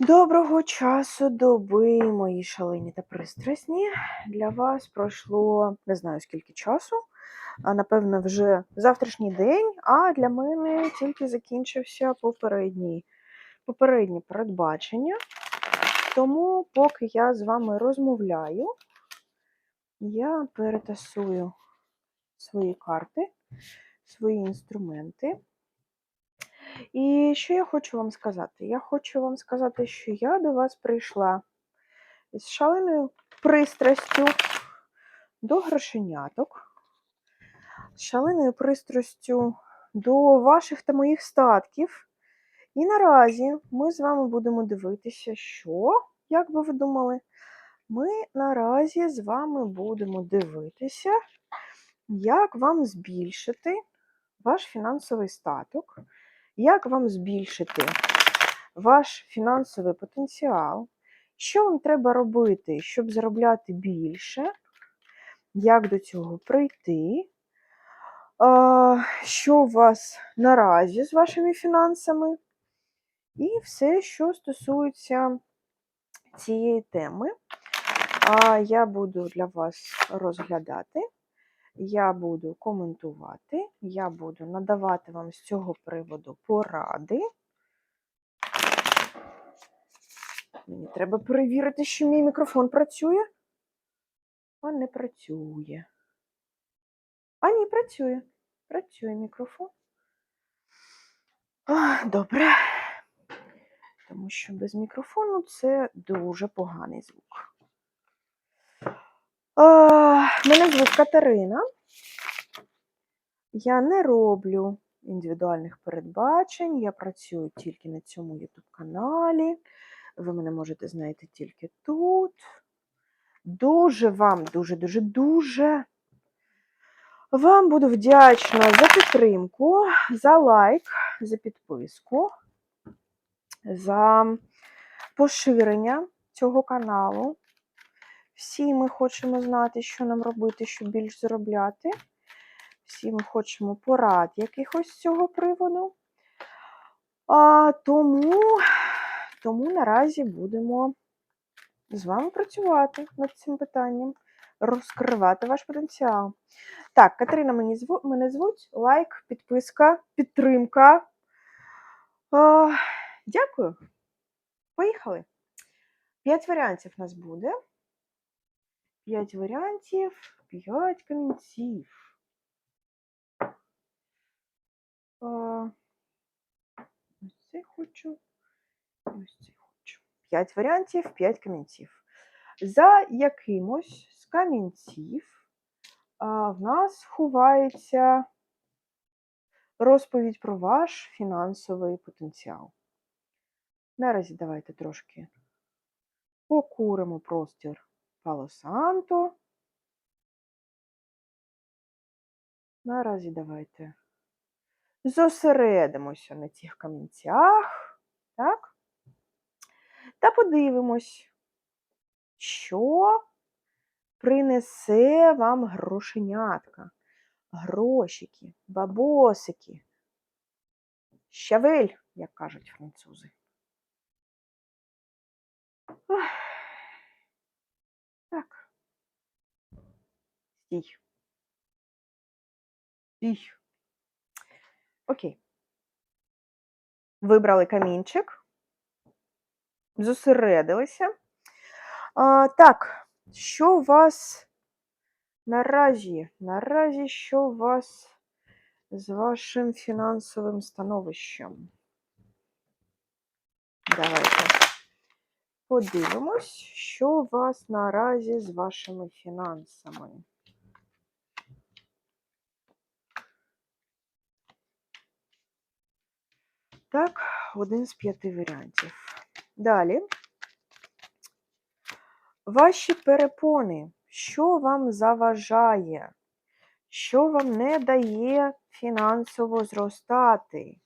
Доброго часу доби, мої шалені та пристрасні. Для вас пройшло не знаю скільки часу, а напевно, вже завтрашній день, а для мене тільки закінчився попередній, попереднє передбачення. Тому, поки я з вами розмовляю, я перетасую свої карти, свої інструменти. І що я хочу вам сказати? Я хочу вам сказати, що я до вас прийшла з шаленою пристрастю до грошеняток, з шаленою пристрастю до ваших та моїх статків. І наразі ми з вами будемо дивитися, що, як би ви думали, ми наразі з вами будемо дивитися, як вам збільшити ваш фінансовий статок як вам збільшити ваш фінансовий потенціал, що вам треба робити, щоб заробляти більше, як до цього прийти, що у вас наразі з вашими фінансами, і все, що стосується цієї теми, я буду для вас розглядати. Я буду коментувати, я буду надавати вам з цього приводу поради. Мені треба перевірити, що мій мікрофон працює. А не працює. А ні, працює. Працює мікрофон. А, добре. Тому що без мікрофону це дуже поганий звук. Мене звуть Катерина. Я не роблю індивідуальних передбачень, я працюю тільки на цьому YouTube каналі. Ви мене можете знайти тільки тут. Дуже вам, дуже-дуже дуже вам буду вдячна за підтримку, за лайк, за підписку, за поширення цього каналу. Всі ми хочемо знати, що нам робити, щоб більш заробляти. Всі ми хочемо порад якихось з цього приводу. А, Тому, тому наразі будемо з вами працювати над цим питанням, розкривати ваш потенціал. Так, Катерина мені зву, мене звуть. Лайк, підписка, підтримка. А, Дякую. Поїхали. П'ять варіантів у нас буде. П'ять варіантів, п'ять камінців. Ось цей хочу. Ось цей хочу. П'ять варіантів, п'ять камінців. За якимось з камінців в нас ховається розповідь про ваш фінансовий потенціал. Наразі давайте трошки покуримо простір Пало Санто. Наразі давайте зосередимося на цих камінцях, так? Та подивимось, що принесе вам грошенятка, грошики, бабосики, щавель, як кажуть французи. Так. Стій. Стій. Окей. Вибрали камінчик, зосередилися. А, Так, що у вас наразі? Наразі що у вас з вашим фінансовим становищем? Давайте подивимось, що у вас наразі з вашими фінансами. Так, один з п'яти варіантів. Далі. Ваші перепони, що вам заважає, що вам не дає фінансово зростати?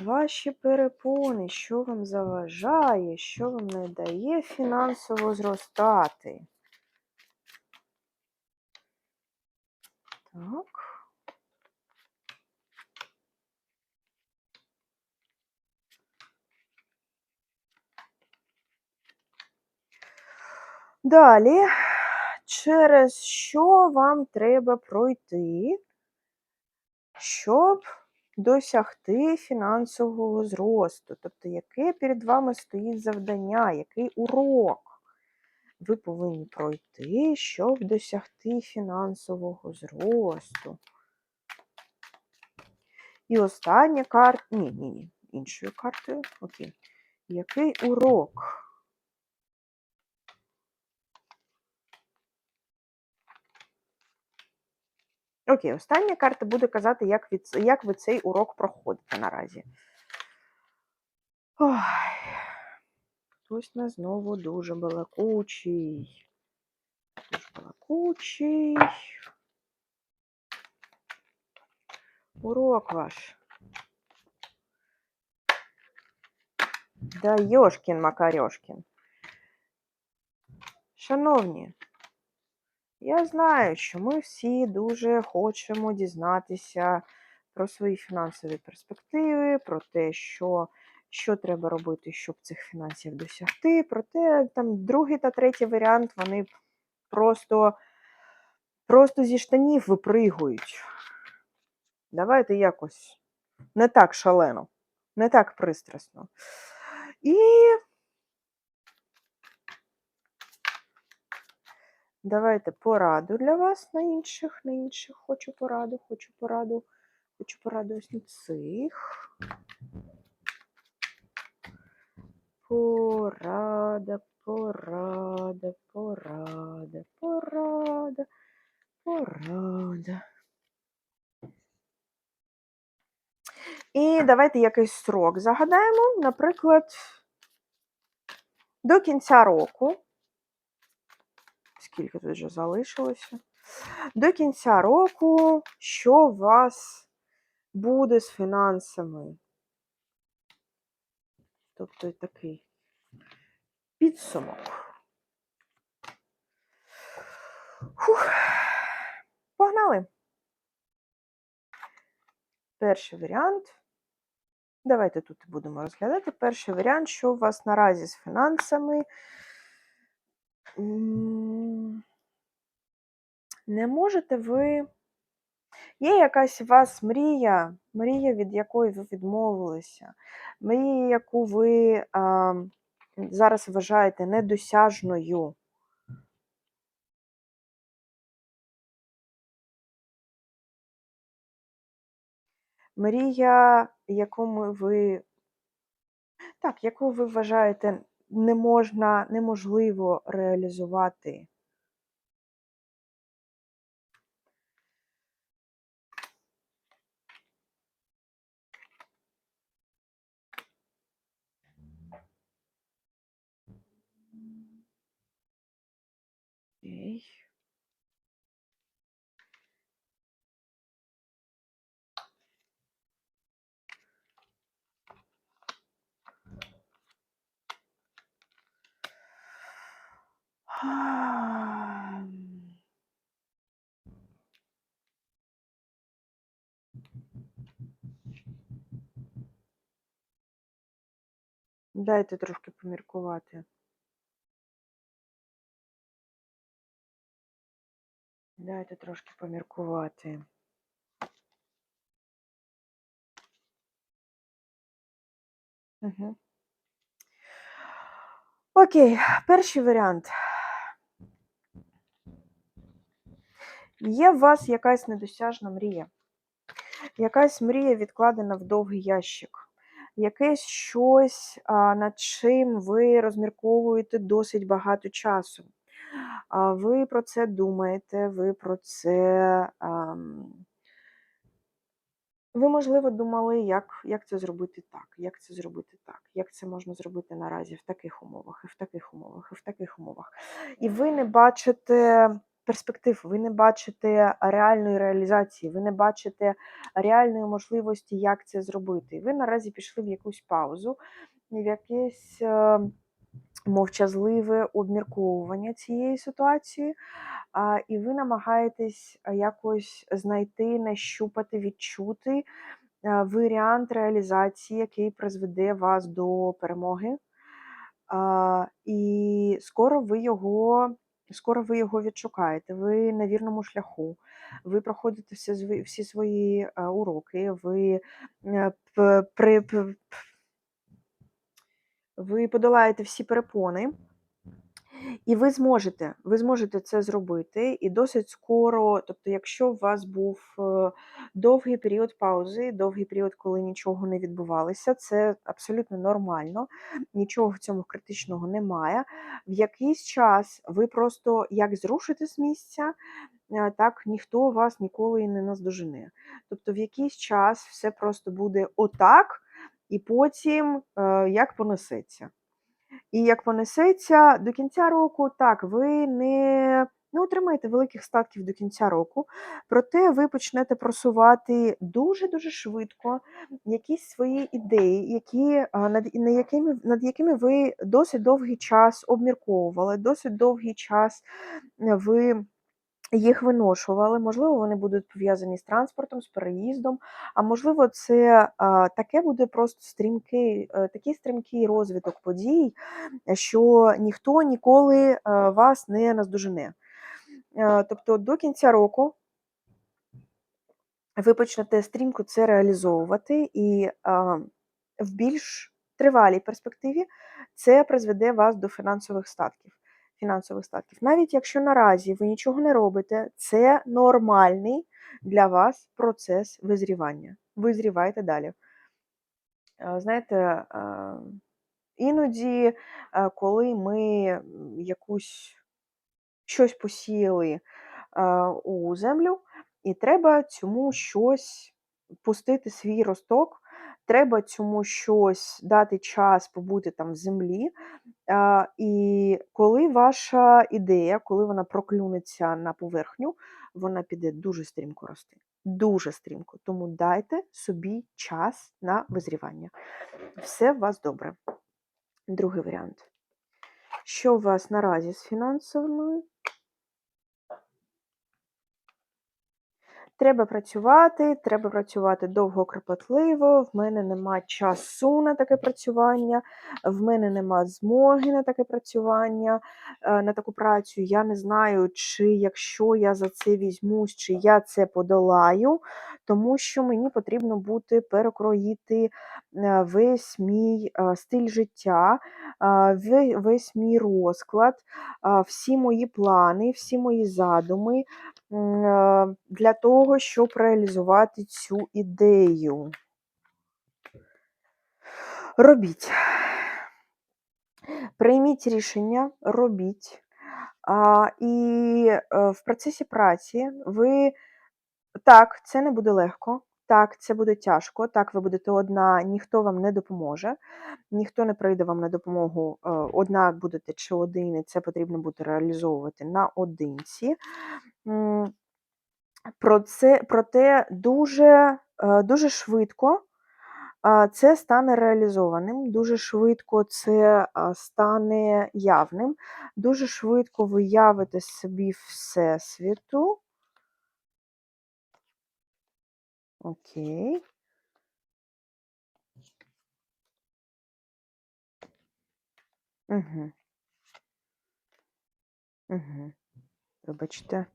Ваші перепони, що вам заважає, що вам не дає фінансово зростати? Так. Далі, через що вам треба пройти, щоб досягти фінансового зросту? Тобто, яке перед вами стоїть завдання, який урок ви повинні пройти, щоб досягти фінансового зросту? І остання карта. Ні, ні, ні, іншою картою. Окей. Який урок? Окей, остання карта буде казати, як, від, як ви цей урок проходите наразі. Ой. Хтось на знову дуже балакучий. Дуже балакучий. Урок ваш. Да Йошкін Макарьошкін. Шановні, я знаю, що ми всі дуже хочемо дізнатися про свої фінансові перспективи, про те, що, що треба робити, щоб цих фінансів досягти. Проте там другий та третій варіант вони просто, просто зі штанів випригують. Давайте якось не так шалено, не так пристрасно. І давайте пораду для вас на інших, на інших. Хочу пораду, хочу пораду, хочу пораду ось на цих. Порада, порада, порада, порада, порада. І давайте якийсь срок загадаємо, наприклад, до кінця року. Скільки тут вже залишилося? До кінця року, що у вас буде з фінансами? Тобто такий підсумок. Фух. Погнали. Перший варіант. Давайте тут будемо розглядати. Перший варіант, що у вас наразі з фінансами. Не можете ви. Є якась у вас мрія, мрія, від якої ви відмовилися, мрія, яку ви а, зараз вважаєте недосяжною. Мрія, яку ми ви. Так, яку ви вважаєте не можна, неможливо реалізувати. Дайте трошки поміркувати. Дайте трошки поміркувати. Угу. Окей, перший варіант. Є у вас якась недосяжна мрія, якась мрія відкладена в довгий ящик, якесь щось, над чим ви розмірковуєте досить багато часу. Ви про це думаєте, ви про це. Ви, можливо, думали, як, як це зробити так, як це зробити так, як це можна зробити наразі в таких умовах, і в таких умовах, і в таких умовах. І ви не бачите перспектив, ви не бачите реальної реалізації, ви не бачите реальної можливості, як це зробити. Ви наразі пішли в якусь паузу, в якесь е, мовчазливе обмірковування цієї ситуації, і ви намагаєтесь якось знайти, нащупати, відчути варіант реалізації, який призведе вас до перемоги. І скоро ви його. Скоро ви його відшукаєте, ви на вірному шляху, ви проходите всі всі свої а, уроки, ви е, при, ви подолаєте всі перепони, і ви зможете ви зможете це зробити і досить скоро. Тобто, якщо у вас був е, довгий період паузи, довгий період, коли нічого не відбувалося, це абсолютно нормально, нічого в цьому критичного немає. В якийсь час ви просто як зрушите з місця, е, так ніхто вас ніколи не наздожене. Тобто, в якийсь час все просто буде отак, і потім е, як понесеться. І як понесеться до кінця року, так, ви не не отримаєте великих статків до кінця року, проте ви почнете просувати дуже-дуже швидко якісь свої ідеї, які, над, якими, над якими ви досить довгий час обмірковували, досить довгий час ви їх виношували, можливо, вони будуть пов'язані з транспортом, з переїздом, а можливо, це таке буде просто стрімкий, е, такий стрімкий розвиток подій, що ніхто ніколи вас не наздожене. Тобто до кінця року ви почнете стрімко це реалізовувати, і а, в більш тривалій перспективі це призведе вас до фінансових статків фінансових статків. Навіть якщо наразі ви нічого не робите, це нормальний для вас процес визрівання. Визрівайте далі. Знаєте, іноді, коли ми якусь щось посіяли у землю, і треба цьому щось пустити свій росток, треба цьому щось дати час побути там в землі, І коли ваша ідея, коли вона проклюнеться на поверхню, вона піде дуже стрімко рости. Дуже стрімко. Тому дайте собі час на визрівання. Все у вас добре. Другий варіант. Що у вас наразі з фінансовою? Треба працювати, треба працювати довго кропотливо, в мене нема часу на таке працювання, в мене нема змоги на таке працювання, е, на таку працю. Я не знаю, чи якщо я за це візьмусь, чи я це подолаю, тому що мені потрібно бути перекроїти е, весь мій е, стиль життя, весь мій розклад, всі мої плани, всі мої задуми для того, щоб реалізувати цю ідею. Робіть. Прийміть рішення, робіть. А, І е, в процесі праці ви так, це не буде легко, так, це буде тяжко, так, ви будете одна, ніхто вам не допоможе, ніхто не прийде вам на допомогу, е, одна будете чи один, і це потрібно буде реалізовувати наодинці. Про це, Проте дуже, е, дуже швидко це стане реалізованим, дуже швидко це стане явним, дуже швидко ви явите собі Всесвіту. Окей. Угу. Угу. Вибачте.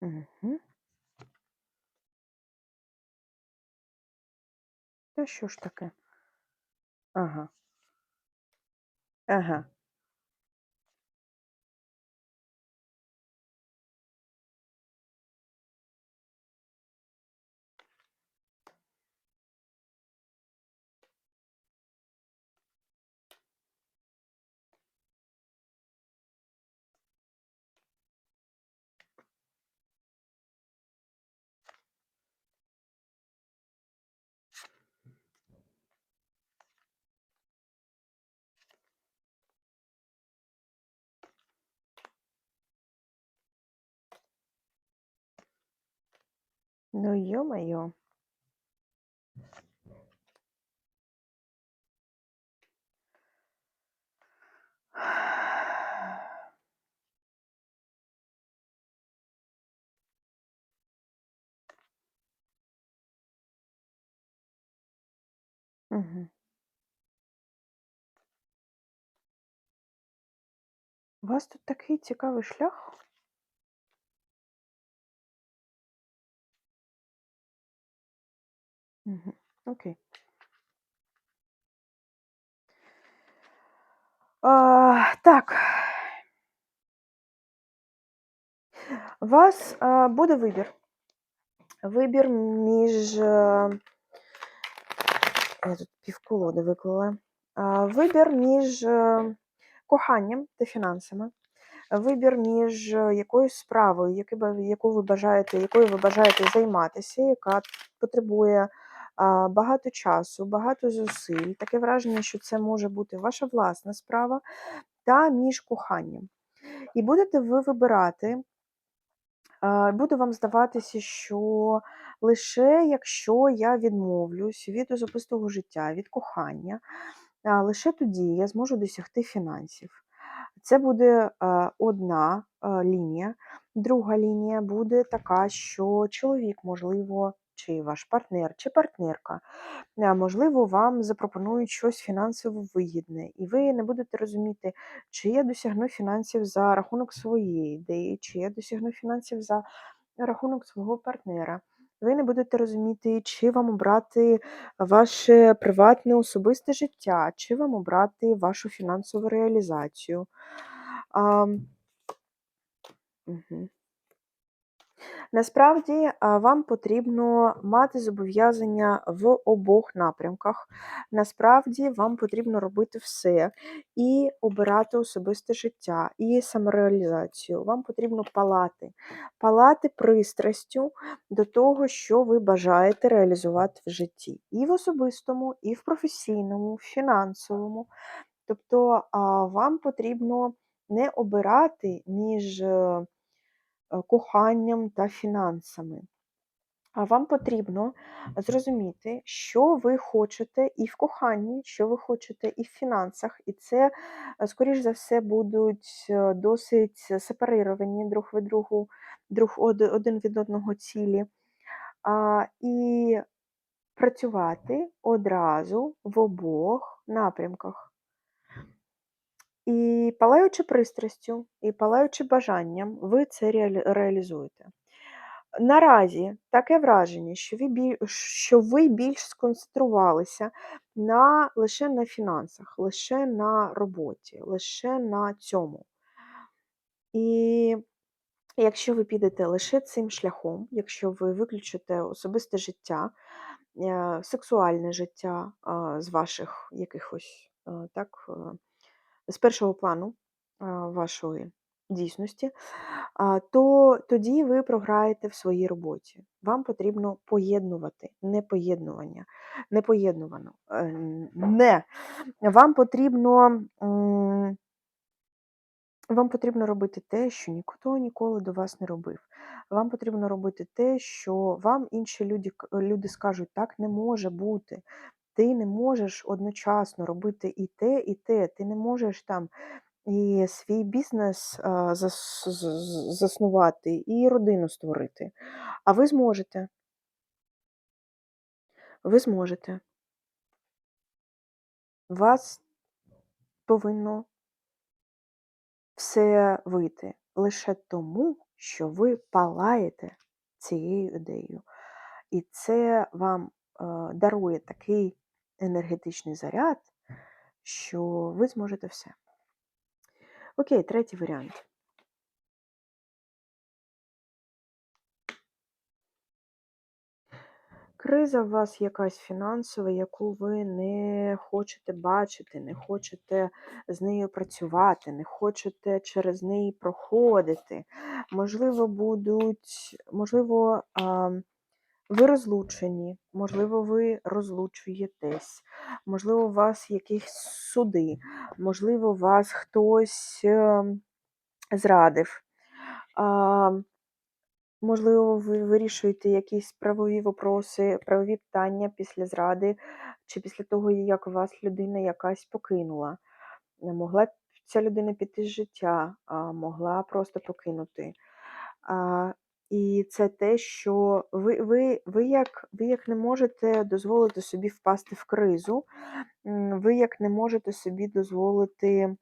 Угу. Та що ж таке? Ага. Ага. Ну, ё-моё. Мгм. У вас тут такий цікавий шлях. Мгм. Окей. А, так. У вас, а, буде вибір. Вибір між, я тут півколоди виклала. А, вибір між, коханням та фінансами. Вибір між якоюсь справою, яку ви бажаєте якою ви бажаєте займатися, яка потребує, багато часу, багато зусиль. Таке враження, що це може бути ваша власна справа, та між коханням. І будете ви вибирати буде вам здаватися, що лише якщо я відмовлюсь від особистого життя, від кохання, лише тоді я зможу досягти фінансів. Це буде одна лінія. Друга лінія буде така, що чоловік, можливо, чи ваш партнер, чи партнерка, можливо, вам запропонують щось фінансово вигідне, і ви не будете розуміти, чи я досягну фінансів за рахунок своєї ідеї, чи я досягну фінансів за рахунок свого партнера. Ви не будете розуміти, чи вам обрати ваше приватне особисте життя, чи вам обрати вашу фінансову реалізацію. Ам, мгм. Насправді вам потрібно мати зобов'язання в обох напрямках. Насправді вам потрібно робити все і обирати особисте життя, і самореалізацію. Вам потрібно палати, палати пристрастю до того, що ви бажаєте реалізувати в житті. І в особистому, і в професійному, в фінансовому. Тобто вам потрібно не обирати між е, коханням та фінансами. А вам потрібно зрозуміти, що ви хочете і в коханні, що ви хочете і в фінансах, і це, е, скоріш за все, будуть е, досить сепарировані друг від другу, друг один від одного цілі. А, і працювати одразу в обох напрямках. І палаючи пристрастю, і палаючи бажанням, ви це реалізуєте. Наразі таке враження, що ви біль що ви більш сконцентрувалися на лише на фінансах, лише на роботі, лише на цьому. І якщо ви підете лише цим шляхом, якщо ви виключите особисте життя, е, сексуальне життя, з ваших якихось, е, так, е, з першого плану, вашої дійсності, то тоді ви програєте в своїй роботі. Вам потрібно поєднувати, не поєднування, не поєднувано. е, Не. Вам потрібно, вам потрібно робити те, що ніхто ніколи до вас не робив. Вам потрібно робити те, що вам інші люди, люди скажуть, так не може бути. Ти не можеш одночасно робити і те, і те. Ти не можеш там і свій бізнес заснувати, і родину створити. А ви зможете, ви зможете. Вас повинно все вийти лише тому, що ви палаєте цією ідеєю. І це вам е, дарує такий енергетичний заряд, що ви зможете все. Окей, третій варіант. Криза у вас якась фінансова, яку ви не хочете бачити, не хочете з нею працювати, не хочете через неї проходити. Можливо, будуть, можливо, ви розлучені, можливо, ви розлучуєтесь, можливо, у вас якісь суди, можливо, вас хтось ем, зрадив. Можливо, ви вирішуєте якісь правові вопроси, правові питання після зради, чи після того, як вас людина якась покинула. Могла ця людина піти з життя, могла просто покинути. І це те, що ви ви, ви, як ви як не можете дозволити собі впасти в кризу, ви як не можете собі дозволити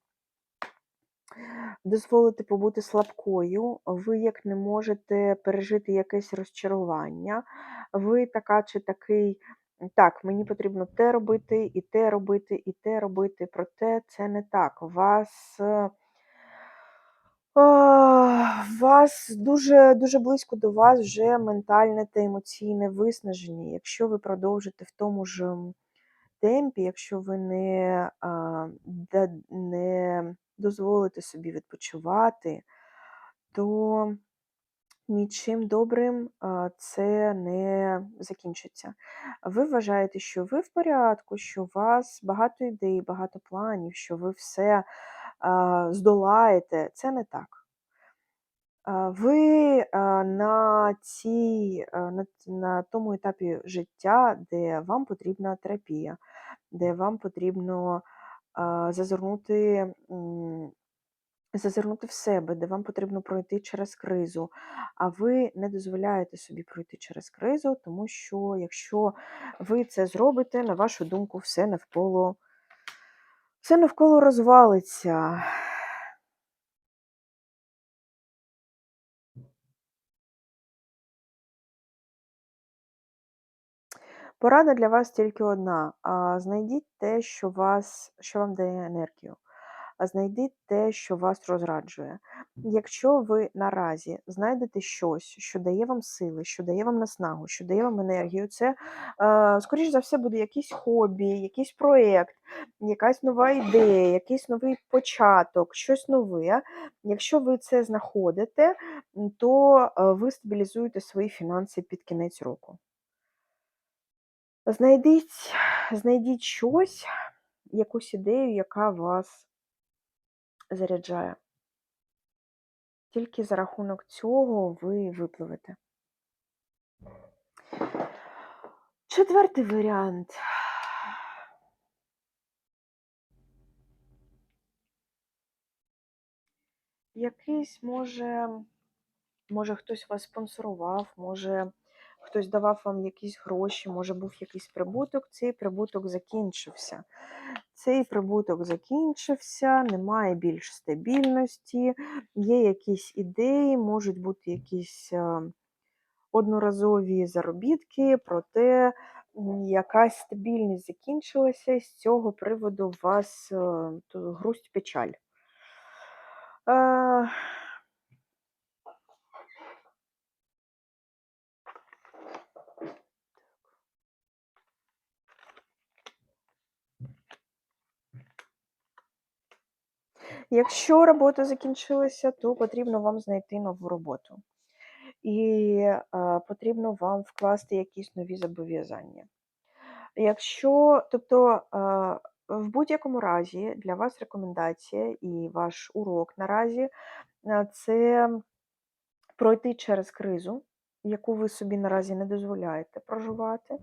дозволити побути слабкою, ви як не можете пережити якесь розчарування, ви така чи такий. Так, мені потрібно те робити, і те робити, і те робити, проте це не так. Вас вас дуже дуже близько до вас вже ментальне та емоційне виснаження. Якщо ви продовжите в тому ж темпі, якщо ви не, не дозволите собі відпочивати, то нічим добрим це не закінчиться. Ви вважаєте, що ви в порядку, що у вас багато ідей, багато планів, що ви все здолаєте. Це не так. Ви на цій, на, на тому етапі життя, де вам потрібна терапія, де вам потрібно зазирнути зазирнути в себе, де вам потрібно пройти через кризу, а ви не дозволяєте собі пройти через кризу, тому що якщо ви це зробите, на вашу думку, все навколо, все навколо розвалиться. Порада для вас тільки одна. Знайдіть те, що вас, що вам дає енергію знайдіть те, що вас розраджує. Якщо ви наразі знайдете щось, що дає вам сили, що дає вам наснагу, що дає вам енергію, це, е, скоріш за все, буде якийсь хобі, якийсь проєкт, якась нова ідея, якийсь новий початок, щось нове. Якщо ви це знаходите, то е, ви стабілізуєте свої фінанси під кінець року. Знайдіть, знайдіть щось, якусь ідею, яка вас заряджає. Тільки за рахунок цього ви випливете. Четвертий варіант. Якийсь може, може хтось вас спонсорував, може хтось давав вам якісь гроші, може був якийсь прибуток, цей прибуток закінчився. Цей прибуток закінчився, немає більш стабільності, є якісь ідеї, можуть бути якісь е, одноразові заробітки, проте якась стабільність закінчилася, з цього приводу у вас е, грусть печаль. Е, Якщо робота закінчилася, то потрібно вам знайти нову роботу. І е, потрібно вам вкласти якісь нові зобов'язання. Якщо, тобто, е, в будь-якому разі для вас рекомендація і ваш урок наразі це пройти через кризу, яку ви собі наразі не дозволяєте проживати.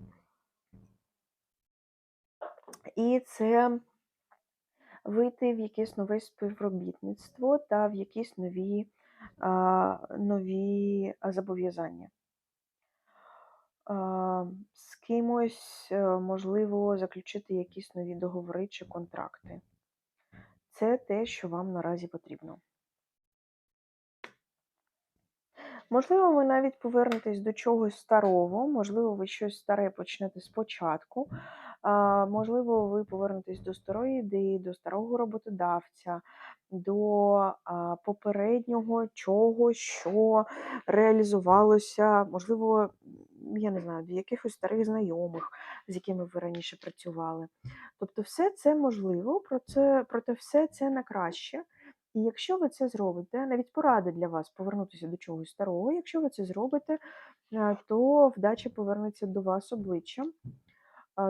І це вийти в якесь нове співробітництво та в якісь нові, нові зобов'язання. З кимось е, можливо заключити якісь нові договори чи контракти. Це те, що вам наразі потрібно. Можливо, ви навіть повернетесь до чогось старого, можливо, ви щось старе почнете спочатку, Можливо, ви повернетесь до старої ідеї, до старого роботодавця, до попереднього чогось, що реалізувалося, можливо, я не знаю, до якихось старих знайомих, з якими ви раніше працювали. Тобто, все це можливо, проте, проте все це на краще. І якщо ви це зробите, навіть поради для вас повернутися до чогось старого, якщо ви це зробите, то вдача повернеться до вас обличчям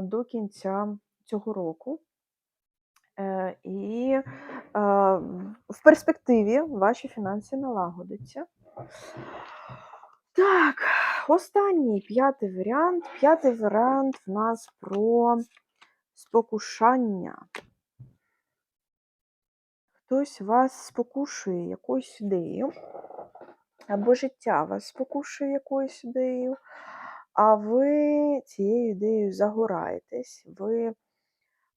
до кінця цього року. Е, і в перспективі ваші фінанси налагодяться. Так, останній п'ятий варіант. П'ятий варіант в нас про спокушання. Хтось вас спокушує якоюсь ідеєю, або життя вас спокушує якоюсь ідеєю, а ви цією ідеєю загораєтесь, ви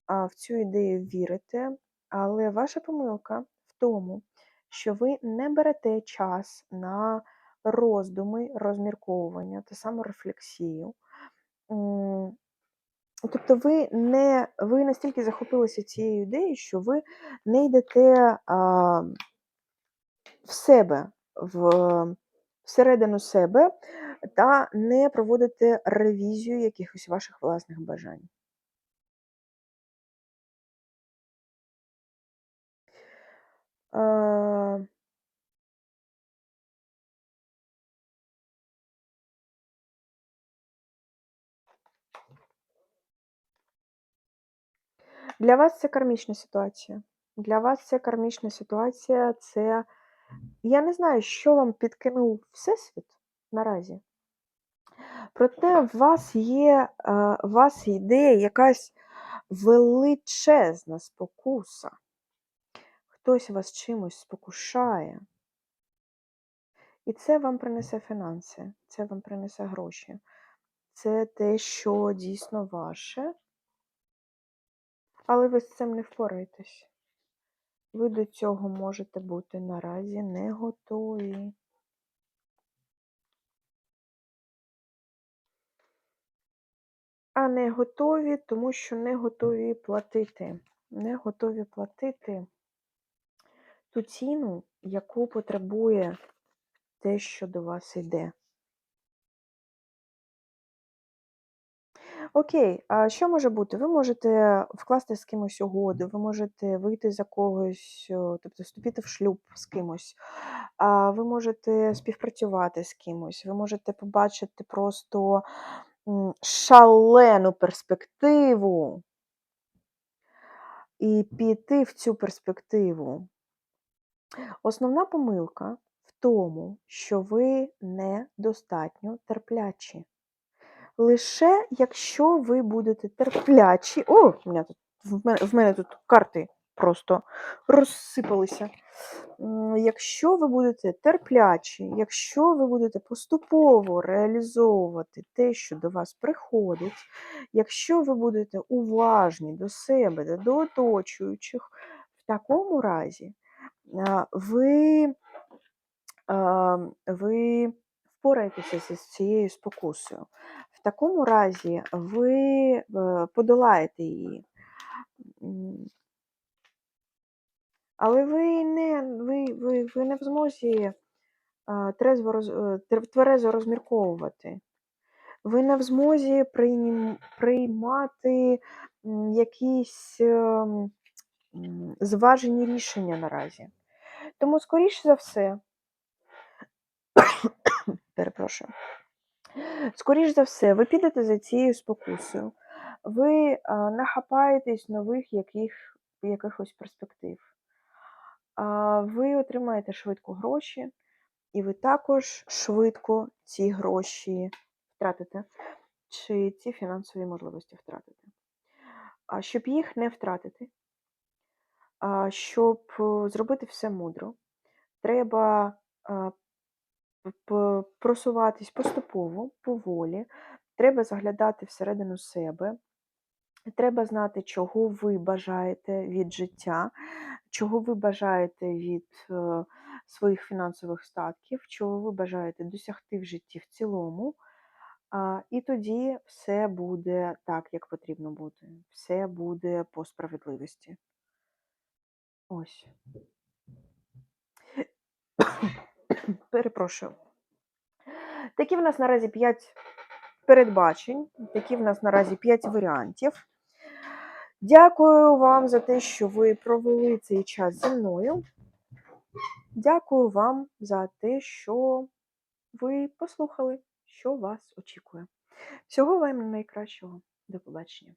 в цю ідею вірите, але ваша помилка в тому, що ви не берете час на роздуми, розмірковування та саморефлексію. Тобто ви не ви настільки захопилися цією ідеєю, що ви не йдете а, в себе, в всередину себе та не проводите ревізію якихось ваших власних бажань. Е, Для вас це кармічна ситуація. Для вас це кармічна ситуація, це я не знаю, що вам підкинув Всесвіт наразі. Проте в вас є, е, в вас йде якась величезна спокуса. Хтось вас чимось спокушає. І це вам принесе фінанси, це вам принесе гроші. Це те, що дійсно ваше. Але ви з цим не впораєтесь. Ви до цього можете бути наразі не готові. А не готові, тому що не готові платити. Не готові платити ту ціну, яку потребує те, що до вас йде. Окей, а що може бути? Ви можете вкласти з кимось угоду, ви можете вийти за когось, тобто вступити в шлюб з кимось, а ви можете співпрацювати з кимось, ви можете побачити просто шалену перспективу і піти в цю перспективу. Основна помилка в тому, що ви недостатньо терплячі. Лише якщо ви будете терплячі. О, в мене тут, в мене, тут карти просто розсипалися. Якщо ви будете терплячі, якщо ви будете поступово реалізовувати те, що до вас приходить, якщо ви будете уважні до себе до оточуючих, в такому разі ви, ви впораєтеся зі цією спокусою. В такому разі ви е, подолаєте її. Але ви не, ви, ви, ви не в змозі трезво роз, е, тверезо розмірковувати. Ви не в змозі прийм, приймати якісь ем, зважені рішення наразі. Тому, скоріш за все, перепрошую. Скоріш за все, ви підете за цією спокусою, ви а, нахапаєтесь нових яких, якихось перспектив, ви отримаєте швидко гроші, і ви також швидко ці гроші втратите, чи ці фінансові можливості втратите. А щоб їх не втратити, щоб е, зробити все мудро, треба просуватись поступово, поволі. Треба заглядати всередину себе. Треба знати, чого ви бажаєте від життя, чого ви бажаєте від е, своїх фінансових статків, чого ви бажаєте досягти в житті в цілому. І тоді все буде так, як потрібно бути. Все буде по справедливості. Ось. Перепрошую. Такі в нас наразі 5 передбачень, такі в нас наразі 5 варіантів. Дякую вам за те, що ви провели цей час зі мною. Дякую вам за те, що ви послухали, що вас очікує. Всього вам найкращого. До побачення.